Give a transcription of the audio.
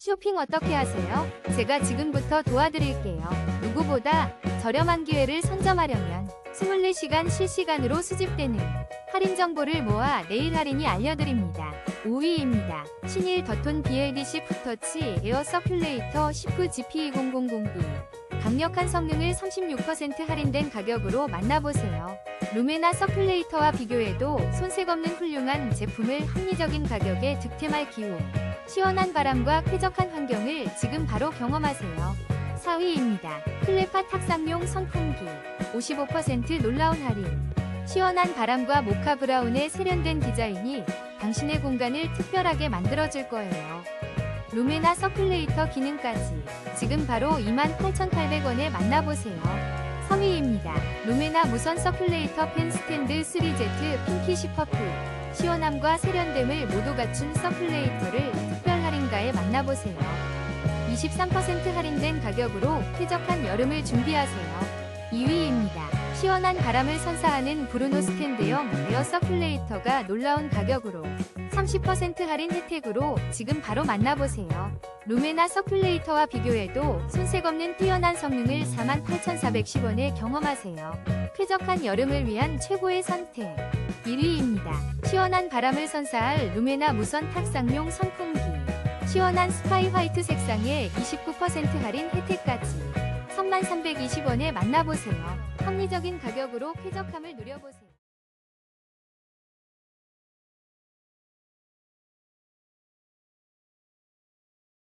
쇼핑 어떻게 하세요? 제가 지금부터 도와드릴게요. 누구보다 저렴한 기회를 선점하려면 24시간 실시간으로 수집되는 할인 정보를 모아 내일 할인이 알려드립니다. 5위입니다. 신일 더톤 BLDC 풋터치 에어 서큘레이터 19 GP2000B 강력한 성능을 36% 할인된 가격으로 만나보세요. 루메나 서큘레이터와 비교해도 손색 없는 훌륭한 제품을 합리적인 가격에 득템할 기회. 시원한 바람과 쾌적한 환경을 지금 바로 경험하세요. 4위입니다. 클레파 탁상용 선풍기 55% 놀라운 할인. 시원한 바람과 모카 브라운의 세련된 디자인이 당신의 공간을 특별하게 만들어줄 거예요. 루메나 서큘레이터 기능까지 지금 바로 28,800원에 만나보세요. 3위입니다. 루메나 무선 서큘레이터 펜 스탠드 3Z 핑키 슈퍼풀 시원함과 세련됨을 모두 갖춘 서큘레이터를 특별 할인가에 만나보세요. 23% 할인된 가격으로 쾌적한 여름을 준비하세요. 2위입니다. 시원한 바람을 선사하는 브루노 스탠드형 에어 서큘레이터가 놀라운 가격으로 30% 할인 혜택으로 지금 바로 만나보세요. 루메나 서큘레이터와 비교해도 손색 없는 뛰어난 성능을 48,410원에 경험하세요. 쾌적한 여름을 위한 최고의 선택. 1위입니다. 시원한 바람을 선사할 루메나 무선 탁상용 선풍기. 시원한 스파이 화이트 색상에 29% 할인 혜택까지 3320원에 만나보세요. 합리적인 가격으로 쾌적함을 누려보세요.